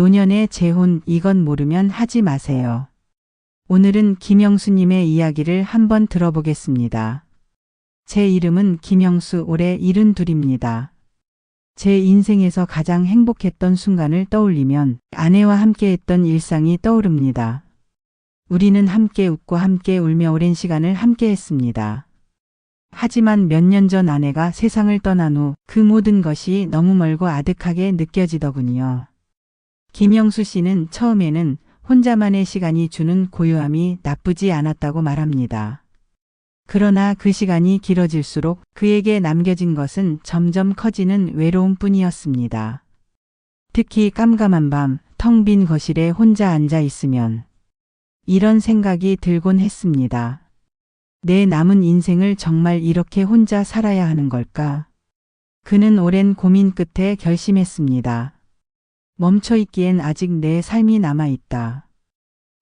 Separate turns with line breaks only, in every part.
노년의 재혼 이건 모르면 하지 마세요. 오늘은 김영수님의 이야기를 한번 들어보겠습니다. 제 이름은 김영수 올해 72입니다. 제 인생에서 가장 행복했던 순간을 떠올리면 아내와 함께 했던 일상이 떠오릅니다. 우리는 함께 웃고 함께 울며 오랜 시간을 함께 했습니다. 하지만 몇 년 전 아내가 세상을 떠난 후 그 모든 것이 너무 멀고 아득하게 느껴지더군요. 김영수 씨는 처음에는 혼자만의 시간이 주는 고요함이 나쁘지 않았다고 말합니다. 그러나 그 시간이 길어질수록 그에게 남겨진 것은 점점 커지는 외로움 뿐이었습니다. 특히 깜깜한 밤, 텅 빈 거실에 혼자 앉아 있으면 이런 생각이 들곤 했습니다. 내 남은 인생을 정말 이렇게 혼자 살아야 하는 걸까? 그는 오랜 고민 끝에 결심했습니다. 멈춰 있기엔 아직 내 삶이 남아 있다.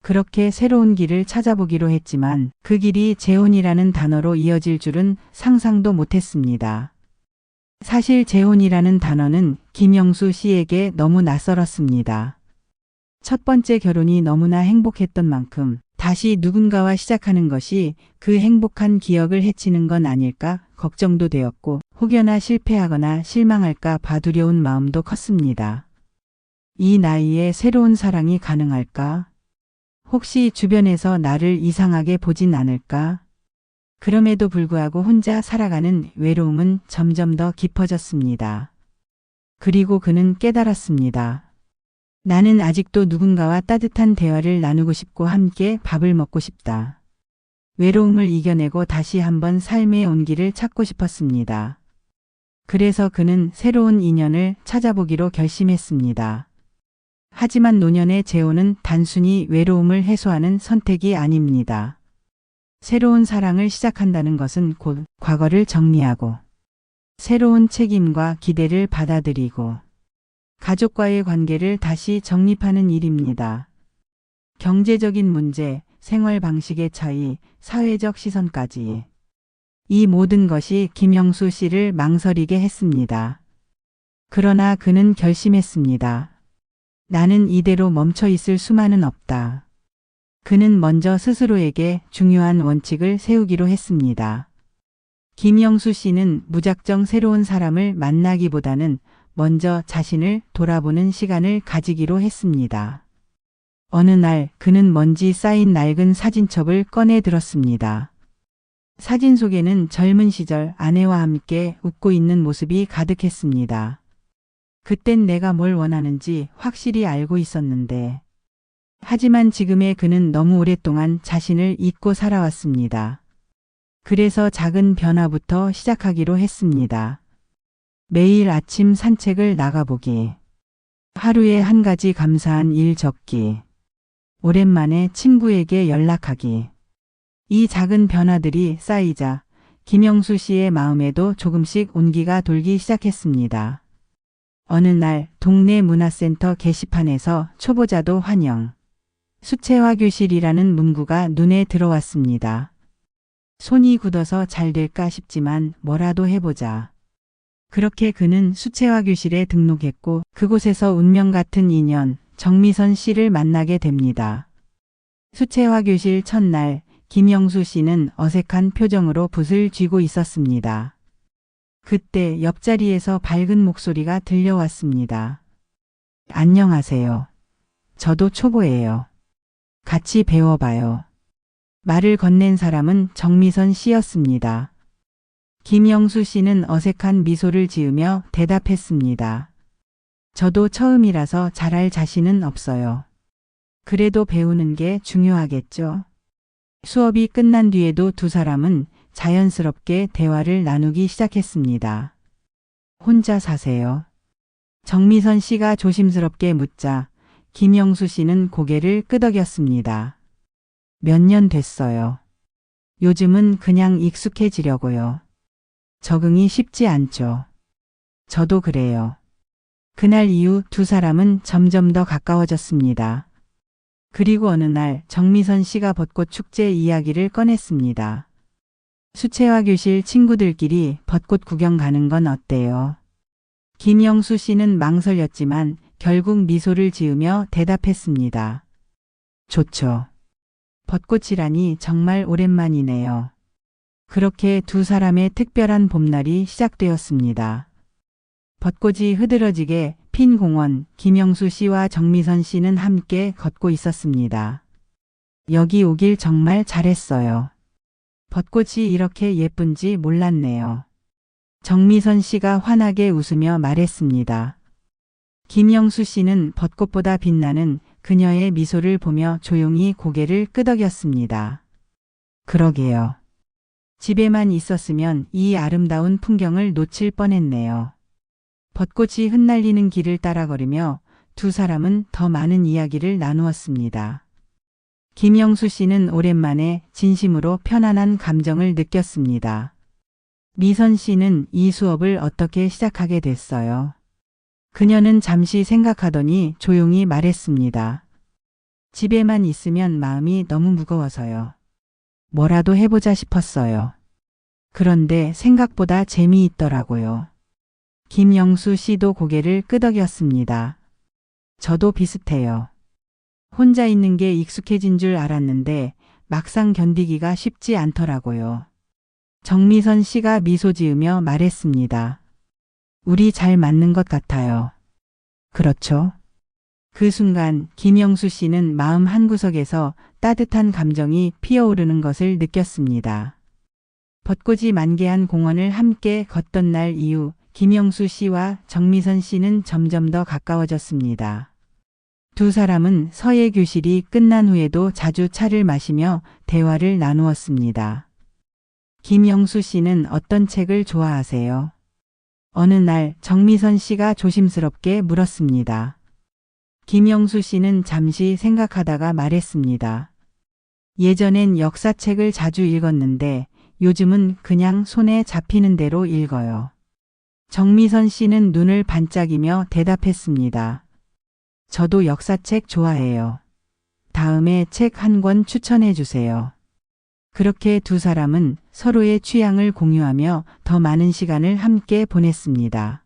그렇게 새로운 길을 찾아보기로 했지만 그 길이 재혼이라는 단어로 이어질 줄은 상상도 못했습니다. 사실 재혼이라는 단어는 김영수 씨에게 너무 낯설었습니다. 첫 번째 결혼이 너무나 행복했던 만큼 다시 누군가와 시작하는 것이 그 행복한 기억을 해치는 건 아닐까 걱정도 되었고 혹여나 실패하거나 실망할까 봐 두려운 마음도 컸습니다. 이 나이에 새로운 사랑이 가능할까? 혹시 주변에서 나를 이상하게 보진 않을까? 그럼에도 불구하고 혼자 살아가는 외로움은 점점 더 깊어졌습니다. 그리고 그는 깨달았습니다. 나는 아직도 누군가와 따뜻한 대화를 나누고 싶고 함께 밥을 먹고 싶다. 외로움을 이겨내고 다시 한번 삶의 온기를 찾고 싶었습니다. 그래서 그는 새로운 인연을 찾아보기로 결심했습니다. 하지만 노년의 재혼은 단순히 외로움을 해소하는 선택이 아닙니다. 새로운 사랑을 시작한다는 것은 곧 과거를 정리하고 새로운 책임과 기대를 받아들이고 가족과의 관계를 다시 정립하는 일입니다. 경제적인 문제, 생활 방식의 차이, 사회적 시선까지. 이 모든 것이 김영수 씨를 망설이게 했습니다. 그러나 그는 결심했습니다. 나는 이대로 멈춰 있을 수만은 없다. 그는 먼저 스스로에게 중요한 원칙을 세우기로 했습니다. 김영수 씨는 무작정 새로운 사람을 만나기보다는 먼저 자신을 돌아보는 시간을 가지기로 했습니다. 어느 날 그는 먼지 쌓인 낡은 사진첩을 꺼내 들었습니다. 사진 속에는 젊은 시절 아내와 함께 웃고 있는 모습이 가득했습니다. 그땐 내가 뭘 원하는지 확실히 알고 있었는데. 하지만 지금의 그는 너무 오랫동안 자신을 잊고 살아왔습니다. 그래서 작은 변화부터 시작하기로 했습니다. 매일 아침 산책을 나가보기. 하루에 한 가지 감사한 일 적기. 오랜만에 친구에게 연락하기. 이 작은 변화들이 쌓이자 김영수 씨의 마음에도 조금씩 온기가 돌기 시작했습니다. 어느 날 동네 문화센터 게시판에서 초보자도 환영. 수채화 교실이라는 문구가 눈에 들어왔습니다. 손이 굳어서 잘 될까 싶지만 뭐라도 해보자. 그렇게 그는 수채화 교실에 등록했고 그곳에서 운명 같은 인연 정미선 씨를 만나게 됩니다. 수채화 교실 첫날 김영수 씨는 어색한 표정으로 붓을 쥐고 있었습니다. 그때 옆자리에서 밝은 목소리가 들려왔습니다. 안녕하세요. 저도 초보예요. 같이 배워봐요. 말을 건넨 사람은 정미선 씨였습니다. 김영수 씨는 어색한 미소를 지으며 대답했습니다. 저도 처음이라서 잘할 자신은 없어요. 그래도 배우는 게 중요하겠죠. 수업이 끝난 뒤에도 두 사람은 자연스럽게 대화를 나누기 시작했습니다. 혼자 사세요. 정미선 씨가 조심스럽게 묻자 김영수 씨는 고개를 끄덕였습니다. 몇 년 됐어요. 요즘은 그냥 익숙해지려고요. 적응이 쉽지 않죠. 저도 그래요. 그날 이후 두 사람은 점점 더 가까워졌습니다. 그리고 어느 날 정미선 씨가 벚꽃 축제 이야기를 꺼냈습니다. 수채화 교실 친구들끼리 벚꽃 구경 가는 건 어때요? 김영수 씨는 망설였지만 결국 미소를 지으며 대답했습니다. 좋죠. 벚꽃이라니 정말 오랜만이네요. 그렇게 두 사람의 특별한 봄날이 시작되었습니다. 벚꽃이 흐드러지게 핀 공원, 김영수 씨와 정미선 씨는 함께 걷고 있었습니다. 여기 오길 정말 잘했어요. 벚꽃이 이렇게 예쁜지 몰랐네요. 정미선 씨가 환하게 웃으며 말했습니다. 김영수 씨는 벚꽃보다 빛나는 그녀의 미소를 보며 조용히 고개를 끄덕였습니다. 그러게요. 집에만 있었으면 이 아름다운 풍경을 놓칠 뻔했네요. 벚꽃이 흩날리는 길을 따라 걸으며 두 사람은 더 많은 이야기를 나누었습니다. 김영수 씨는 오랜만에 진심으로 편안한 감정을 느꼈습니다. 미선 씨는 이 수업을 어떻게 시작하게 됐어요? 그녀는 잠시 생각하더니 조용히 말했습니다. 집에만 있으면 마음이 너무 무거워서요. 뭐라도 해보자 싶었어요. 그런데 생각보다 재미있더라고요. 김영수 씨도 고개를 끄덕였습니다. 저도 비슷해요. 혼자 있는 게 익숙해진 줄 알았는데 막상 견디기가 쉽지 않더라고요. 정미선 씨가 미소 지으며 말했습니다. 우리 잘 맞는 것 같아요. 그렇죠? 그 순간 김영수 씨는 마음 한구석에서 따뜻한 감정이 피어오르는 것을 느꼈습니다. 벚꽃이 만개한 공원을 함께 걷던 날 이후 김영수 씨와 정미선 씨는 점점 더 가까워졌습니다. 두 사람은 서예 교실이 끝난 후에도 자주 차를 마시며 대화를 나누었습니다. 김영수 씨는 어떤 책을 좋아하세요? 어느 날 정미선 씨가 조심스럽게 물었습니다. 김영수 씨는 잠시 생각하다가 말했습니다. 예전엔 역사책을 자주 읽었는데 요즘은 그냥 손에 잡히는 대로 읽어요. 정미선 씨는 눈을 반짝이며 대답했습니다. 저도 역사책 좋아해요. 다음에 책 한 권 추천해 주세요. 그렇게 두 사람은 서로의 취향을 공유하며 더 많은 시간을 함께 보냈습니다.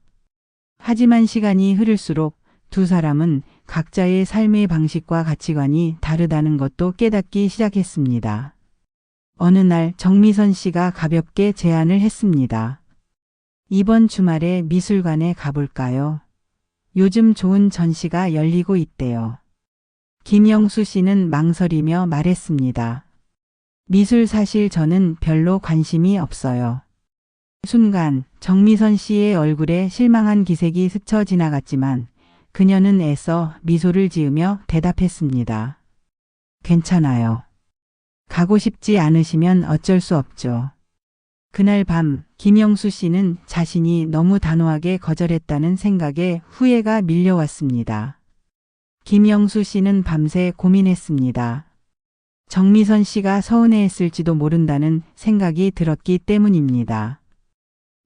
하지만 시간이 흐를수록 두 사람은 각자의 삶의 방식과 가치관이 다르다는 것도 깨닫기 시작했습니다. 어느 날 정미선 씨가 가볍게 제안을 했습니다. 이번 주말에 미술관에 가볼까요? 요즘 좋은 전시가 열리고 있대요. 김영수 씨는 망설이며 말했습니다. 미술 사실 저는 별로 관심이 없어요. 순간 정미선 씨의 얼굴에 실망한 기색이 스쳐 지나갔지만 그녀는 애써 미소를 지으며 대답했습니다. 괜찮아요. 가고 싶지 않으시면 어쩔 수 없죠. 그날 밤 김영수 씨는 자신이 너무 단호하게 거절했다는 생각에 후회가 밀려왔습니다. 김영수 씨는 밤새 고민했습니다. 정미선 씨가 서운해했을지도 모른다는 생각이 들었기 때문입니다.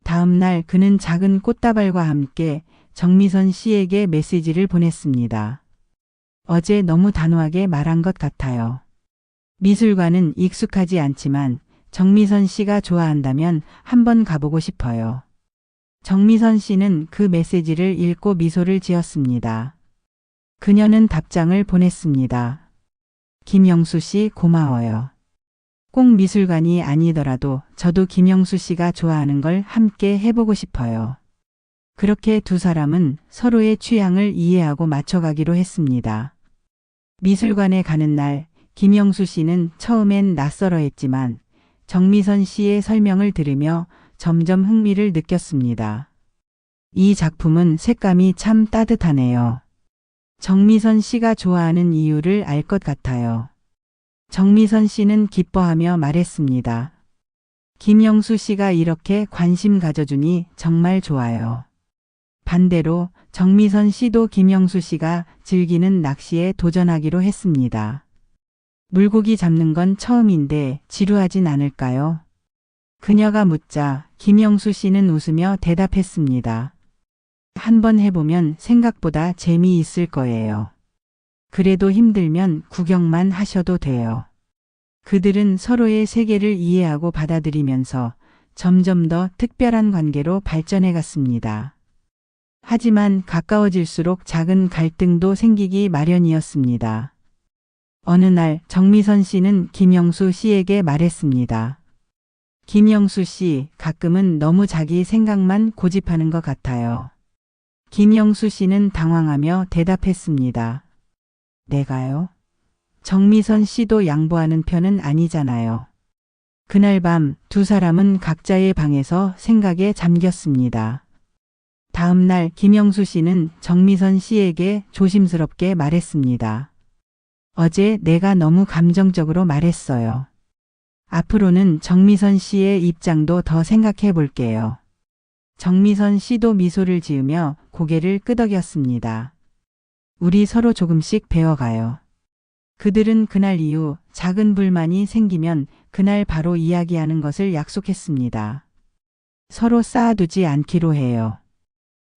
다음 날 그는 작은 꽃다발과 함께 정미선 씨에게 메시지를 보냈습니다. 어제 너무 단호하게 말한 것 같아요. 미술관은 익숙하지 않지만 정미선 씨가 좋아한다면 한번 가보고 싶어요. 정미선 씨는 그 메시지를 읽고 미소를 지었습니다. 그녀는 답장을 보냈습니다. 김영수 씨 고마워요. 꼭 미술관이 아니더라도 저도 김영수 씨가 좋아하는 걸 함께 해보고 싶어요. 그렇게 두 사람은 서로의 취향을 이해하고 맞춰가기로 했습니다. 미술관에 가는 날 김영수 씨는 처음엔 낯설어 했지만 정미선 씨의 설명을 들으며 점점 흥미를 느꼈습니다. 이 작품은 색감이 참 따뜻하네요. 정미선 씨가 좋아하는 이유를 알 것 같아요. 정미선 씨는 기뻐하며 말했습니다. 김영수 씨가 이렇게 관심 가져주니 정말 좋아요. 반대로 정미선 씨도 김영수 씨가 즐기는 낚시에 도전하기로 했습니다. 물고기 잡는 건 처음인데 지루하진 않을까요? 그녀가 묻자 김영수 씨는 웃으며 대답했습니다. 한번 해보면 생각보다 재미있을 거예요. 그래도 힘들면 구경만 하셔도 돼요. 그들은 서로의 세계를 이해하고 받아들이면서 점점 더 특별한 관계로 발전해 갔습니다. 하지만 가까워질수록 작은 갈등도 생기기 마련이었습니다. 어느 날 정미선 씨는 김영수 씨에게 말했습니다. 김영수 씨, 가끔은 너무 자기 생각만 고집하는 것 같아요. 김영수 씨는 당황하며 대답했습니다. 내가요? 정미선 씨도 양보하는 편은 아니잖아요. 그날 밤 두 사람은 각자의 방에서 생각에 잠겼습니다. 다음 날 김영수 씨는 정미선 씨에게 조심스럽게 말했습니다. 어제 내가 너무 감정적으로 말했어요. 앞으로는 정미선 씨의 입장도 더 생각해 볼게요. 정미선 씨도 미소를 지으며 고개를 끄덕였습니다. 우리 서로 조금씩 배워가요. 그들은 그날 이후 작은 불만이 생기면 그날 바로 이야기하는 것을 약속했습니다. 서로 쌓아두지 않기로 해요.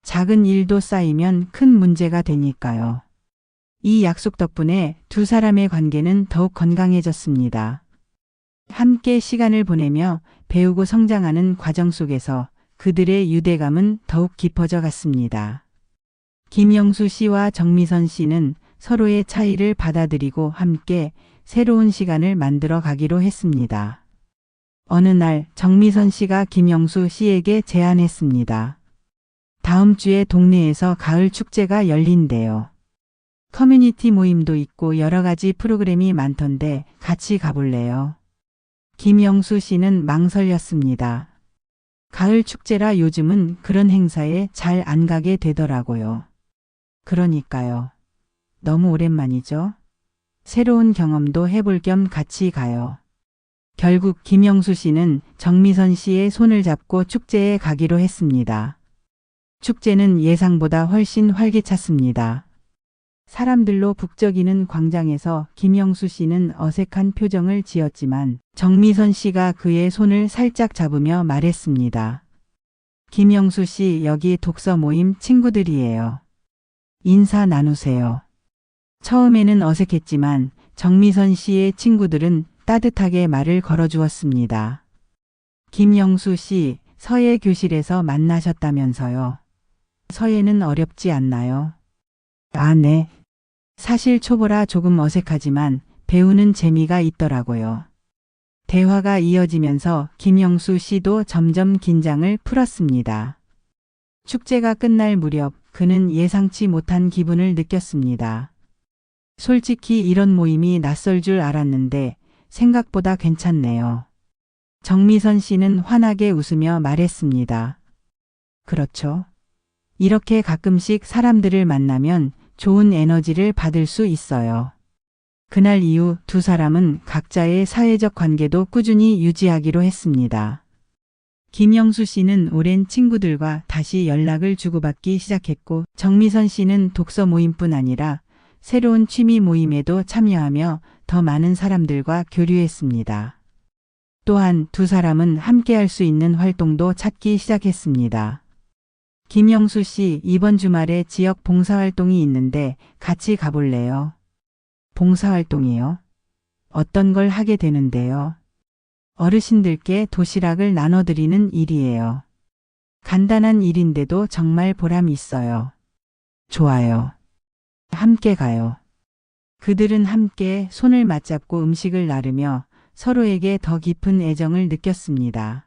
작은 일도 쌓이면 큰 문제가 되니까요. 이 약속 덕분에 두 사람의 관계는 더욱 건강해졌습니다. 함께 시간을 보내며 배우고 성장하는 과정 속에서 그들의 유대감은 더욱 깊어져 갔습니다. 김영수 씨와 정미선 씨는 서로의 차이를 받아들이고 함께 새로운 시간을 만들어 가기로 했습니다. 어느 날 정미선 씨가 김영수 씨에게 제안했습니다. 다음 주에 동네에서 가을 축제가 열린대요. 커뮤니티 모임도 있고 여러 가지 프로그램이 많던데 같이 가볼래요? 김영수 씨는 망설였습니다. 가을 축제라 요즘은 그런 행사에 잘 안 가게 되더라고요. 그러니까요. 너무 오랜만이죠? 새로운 경험도 해볼 겸 같이 가요. 결국 김영수 씨는 정미선 씨의 손을 잡고 축제에 가기로 했습니다. 축제는 예상보다 훨씬 활기찼습니다. 사람들로 북적이는 광장에서 김영수 씨는 어색한 표정을 지었지만 정미선 씨가 그의 손을 살짝 잡으며 말했습니다. 김영수 씨 여기 독서 모임 친구들이에요. 인사 나누세요. 처음에는 어색했지만 정미선 씨의 친구들은 따뜻하게 말을 걸어주었습니다. 김영수 씨 서예 교실에서 만나셨다면서요. 서예는 어렵지 않나요? 아, 네. 사실 초보라 조금 어색하지만 배우는 재미가 있더라고요. 대화가 이어지면서 김영수 씨도 점점 긴장을 풀었습니다. 축제가 끝날 무렵 그는 예상치 못한 기분을 느꼈습니다. 솔직히 이런 모임이 낯설 줄 알았는데 생각보다 괜찮네요. 정미선 씨는 환하게 웃으며 말했습니다. 그렇죠. 이렇게 가끔씩 사람들을 만나면 좋은 에너지를 받을 수 있어요. 그날 이후 두 사람은 각자의 사회적 관계도 꾸준히 유지하기로 했습니다. 김영수 씨는 오랜 친구들과 다시 연락을 주고받기 시작했고 정미선 씨는 독서 모임뿐 아니라 새로운 취미 모임에도 참여하며 더 많은 사람들과 교류했습니다. 또한 두 사람은 함께 할 수 있는 활동도 찾기 시작했습니다. 김영수 씨 이번 주말에 지역 봉사활동이 있는데 같이 가볼래요? 봉사활동이요? 어떤 걸 하게 되는데요? 어르신들께 도시락을 나눠드리는 일이에요. 간단한 일인데도 정말 보람 있어요. 좋아요. 함께 가요. 그들은 함께 손을 맞잡고 음식을 나르며 서로에게 더 깊은 애정을 느꼈습니다.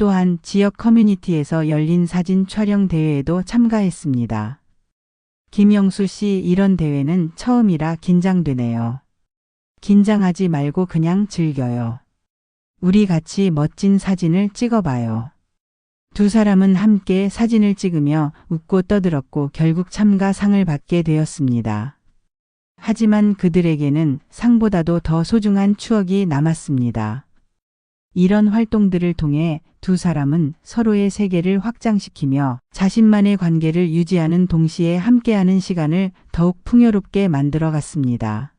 또한 지역 커뮤니티에서 열린 사진 촬영 대회에도 참가했습니다. 김영수 씨 이런 대회는 처음이라 긴장되네요. 긴장하지 말고 그냥 즐겨요. 우리 같이 멋진 사진을 찍어봐요. 두 사람은 함께 사진을 찍으며 웃고 떠들었고 결국 참가 상을 받게 되었습니다. 하지만 그들에게는 상보다도 더 소중한 추억이 남았습니다. 이런 활동들을 통해 두 사람은 서로의 세계를 확장시키며 자신만의 관계를 유지하는 동시에 함께하는 시간을 더욱 풍요롭게 만들어 갔습니다.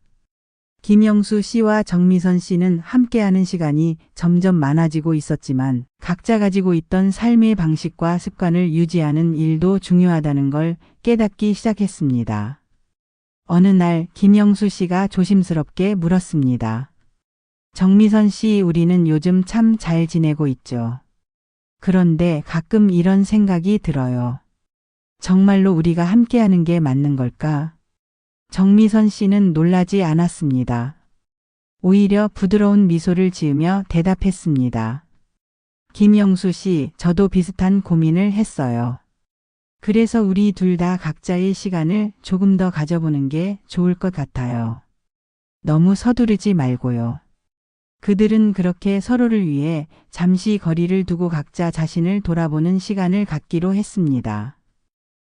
김영수 씨와 정미선 씨는 함께하는 시간이 점점 많아지고 있었지만 각자 가지고 있던 삶의 방식과 습관을 유지하는 일도 중요하다는 걸 깨닫기 시작했습니다. 어느 날 김영수 씨가 조심스럽게 물었습니다. 정미선 씨, 우리는 요즘 참 잘 지내고 있죠. 그런데 가끔 이런 생각이 들어요. 정말로 우리가 함께하는 게 맞는 걸까? 정미선 씨는 놀라지 않았습니다. 오히려 부드러운 미소를 지으며 대답했습니다. 김영수 씨, 저도 비슷한 고민을 했어요. 그래서 우리 둘 다 각자의 시간을 조금 더 가져보는 게 좋을 것 같아요. 너무 서두르지 말고요. 그들은 그렇게 서로를 위해 잠시 거리를 두고 각자 자신을 돌아보는 시간을 갖기로 했습니다.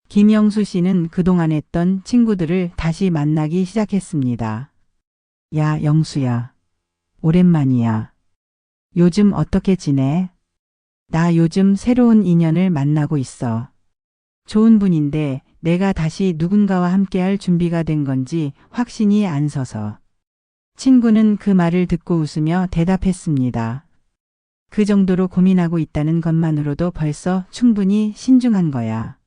김영수 씨는 그동안 했던 친구들을 다시 만나기 시작했습니다. 야, 영수야. 오랜만이야. 요즘 어떻게 지내? 나 요즘 새로운 인연을 만나고 있어. 좋은 분인데 내가 다시 누군가와 함께할 준비가 된 건지 확신이 안 서서. 친구는 그 말을 듣고 웃으며 대답했습니다. 그 정도로 고민하고 있다는 것만으로도 벌써 충분히 신중한 거야.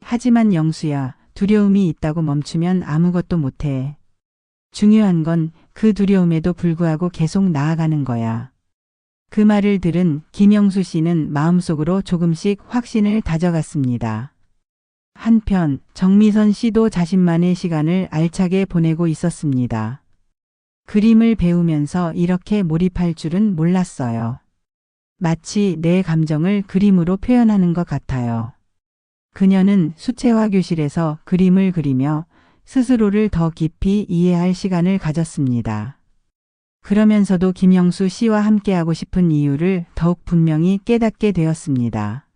하지만 영수야, 두려움이 있다고 멈추면 아무것도 못해. 중요한 건 그 두려움에도 불구하고 계속 나아가는 거야. 그 말을 들은 김영수 씨는 마음속으로 조금씩 확신을 다져갔습니다. 한편 정미선 씨도 자신만의 시간을 알차게 보내고 있었습니다. 그림을 배우면서 이렇게 몰입할 줄은 몰랐어요. 마치 내 감정을 그림으로 표현하는 것 같아요. 그녀는 수채화 교실에서 그림을 그리며 스스로를 더 깊이 이해할 시간을 가졌습니다. 그러면서도 김영수 씨와 함께하고 싶은 이유를 더욱 분명히 깨닫게 되었습니다.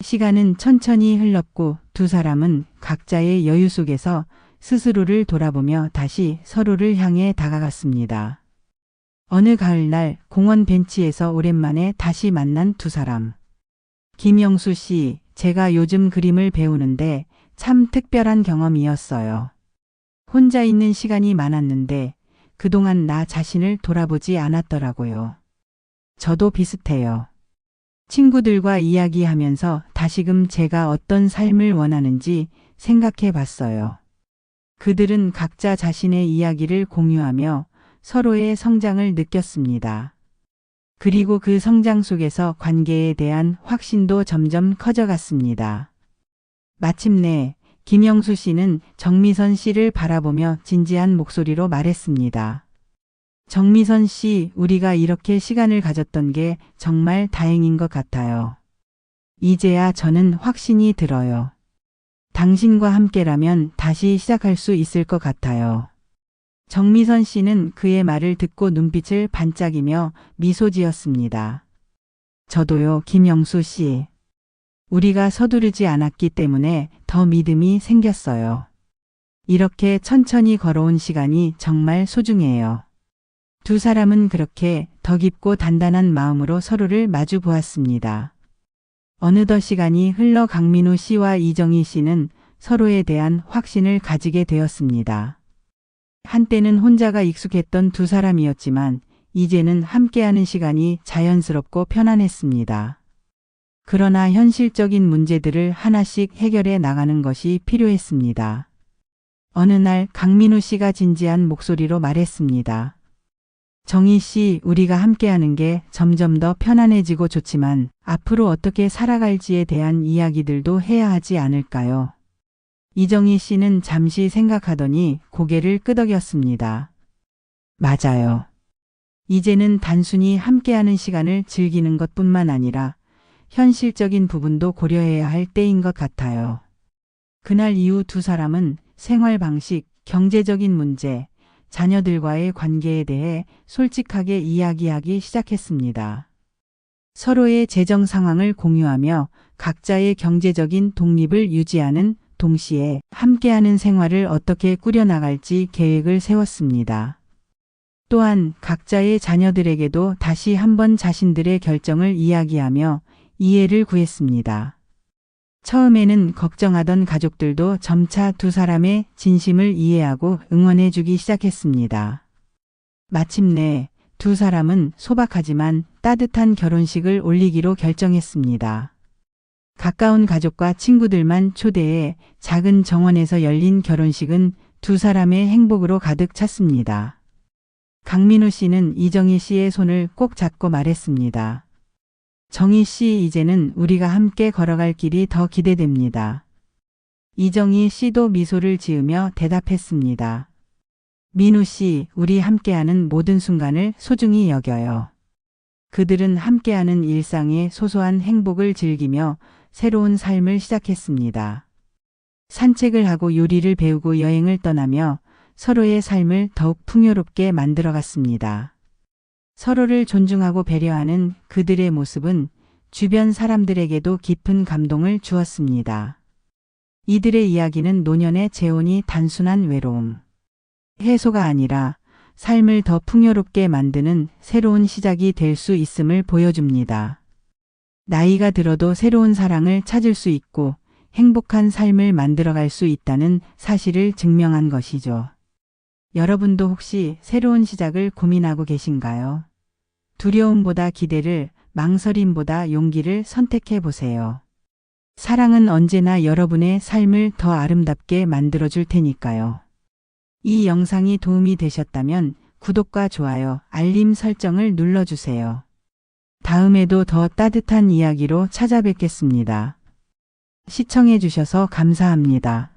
시간은 천천히 흘렀고 두 사람은 각자의 여유 속에서 스스로를 돌아보며 다시 서로를 향해 다가갔습니다. 어느 가을날 공원 벤치에서 오랜만에 다시 만난 두 사람. 김영수 씨, 제가 요즘 그림을 배우는데 참 특별한 경험이었어요. 혼자 있는 시간이 많았는데 그동안 나 자신을 돌아보지 않았더라고요. 저도 비슷해요. 친구들과 이야기하면서 다시금 제가 어떤 삶을 원하는지 생각해 봤어요. 그들은 각자 자신의 이야기를 공유하며 서로의 성장을 느꼈습니다. 그리고 그 성장 속에서 관계에 대한 확신도 점점 커져갔습니다. 마침내 김영수 씨는 정미선 씨를 바라보며 진지한 목소리로 말했습니다. 정미선 씨, 우리가 이렇게 시간을 가졌던 게 정말 다행인 것 같아요. 이제야 저는 확신이 들어요. 당신과 함께라면 다시 시작할 수 있을 것 같아요. 정미선 씨는 그의 말을 듣고 눈빛을 반짝이며 미소 지었습니다. 저도요, 김영수 씨. 우리가 서두르지 않았기 때문에 더 믿음이 생겼어요. 이렇게 천천히 걸어온 시간이 정말 소중해요. 두 사람은 그렇게 더 깊고 단단한 마음으로 서로를 마주 보았습니다. 어느덧 시간이 흘러 강민우 씨와 이정희 씨는 서로에 대한 확신을 가지게 되었습니다. 한때는 혼자가 익숙했던 두 사람이었지만 이제는 함께하는 시간이 자연스럽고 편안했습니다. 그러나 현실적인 문제들을 하나씩 해결해 나가는 것이 필요했습니다. 어느 날 강민우 씨가 진지한 목소리로 말했습니다. 정희 씨, 우리가 함께하는 게 점점 더 편안해지고 좋지만 앞으로 어떻게 살아갈지에 대한 이야기들도 해야 하지 않을까요? 이정희 씨는 잠시 생각하더니 고개를 끄덕였습니다. 맞아요. 이제는 단순히 함께하는 시간을 즐기는 것 뿐만 아니라 현실적인 부분도 고려해야 할 때인 것 같아요. 그날 이후 두 사람은 생활 방식, 경제적인 문제, 자녀들과의 관계에 대해 솔직하게 이야기하기 시작했습니다. 서로의 재정 상황을 공유하며 각자의 경제적인 독립을 유지하는 동시에 함께하는 생활을 어떻게 꾸려나갈지 계획을 세웠습니다. 또한 각자의 자녀들에게도 다시 한번 자신들의 결정을 이야기하며 이해를 구했습니다. 처음에는 걱정하던 가족들도 점차 두 사람의 진심을 이해하고 응원해주기 시작했습니다. 마침내 두 사람은 소박하지만 따뜻한 결혼식을 올리기로 결정했습니다. 가까운 가족과 친구들만 초대해 작은 정원에서 열린 결혼식은 두 사람의 행복으로 가득 찼습니다. 강민우 씨는 이정희 씨의 손을 꼭 잡고 말했습니다. 정희 씨, 이제는 우리가 함께 걸어갈 길이 더 기대됩니다. 이정희 씨도 미소를 지으며 대답했습니다. 민우 씨, 우리 함께하는 모든 순간을 소중히 여겨요. 그들은 함께하는 일상의 소소한 행복을 즐기며 새로운 삶을 시작했습니다. 산책을 하고 요리를 배우고 여행을 떠나며 서로의 삶을 더욱 풍요롭게 만들어 갔습니다. 서로를 존중하고 배려하는 그들의 모습은 주변 사람들에게도 깊은 감동을 주었습니다. 이들의 이야기는 노년의 재혼이 단순한 외로움, 해소가 아니라 삶을 더 풍요롭게 만드는 새로운 시작이 될 수 있음을 보여줍니다. 나이가 들어도 새로운 사랑을 찾을 수 있고 행복한 삶을 만들어갈 수 있다는 사실을 증명한 것이죠. 여러분도 혹시 새로운 시작을 고민하고 계신가요? 두려움보다 기대를, 망설임보다 용기를 선택해 보세요. 사랑은 언제나 여러분의 삶을 더 아름답게 만들어 줄 테니까요. 이 영상이 도움이 되셨다면 구독과 좋아요, 알림 설정을 눌러주세요. 다음에도 더 따뜻한 이야기로 찾아뵙겠습니다. 시청해주셔서 감사합니다.